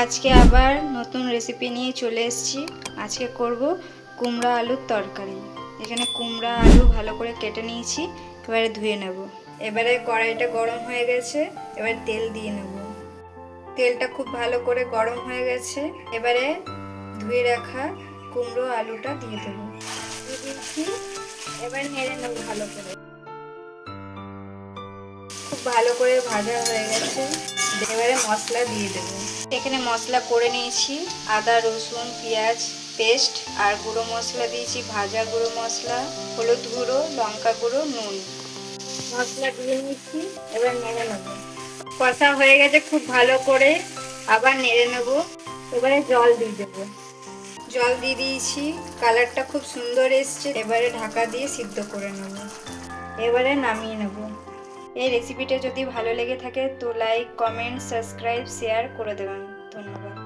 আজকে আবার নতুন রেসিপি নিয়ে চলে এসেছি। আজকে করব কুমড়া আলুর তরকারি। এখানে কুমড়া আলু ভালো করে কেটে নিয়েছি, এবারে ধুয়ে নেব। এবারে কড়াইটা গরম হয়ে গেছে, এবার তেল দিয়ে নেব। তেলটা খুব ভালো করে গরম হয়ে গেছে, এবারে ধুয়ে রাখা কুমড়ো আলুটা দিয়ে দেবো। দিচ্ছি, এবার নেড়ে নেব ভালো করে। খুব ভালো করে ভাজা হয়ে গেছে। এবারে মশলা দিয়ে দেবো। এখানে মশলা করে নিয়েছি। আদা, রসুন, পেঁয়াজ, পেস্ট আর গুঁড়ো মশলা দিয়েছি। ভাজা গুঁড়ো মশলা, হলুদ গুঁড়ো, লঙ্কা গুঁড়ো, নুন। মশলা দিয়ে নিচ্ছি এবার নেড়ে নেব। কষা হয়ে গেছে খুব ভালো করে। আবার নেড়ে নেব। এবারে জল দিয়ে দেবো। জল দিয়ে দিয়েছি। কালারটা খুব সুন্দর এসছে। এবারে ঢাকা দিয়ে সিদ্ধ করে নেব। এবারে নামিয়ে নেব। এই রেসিপিটা যদি ভালো লেগে থাকে তো লাইক কমেন্ট সাবস্ক্রাইব শেয়ার করে দেবেন। ধন্যবাদ।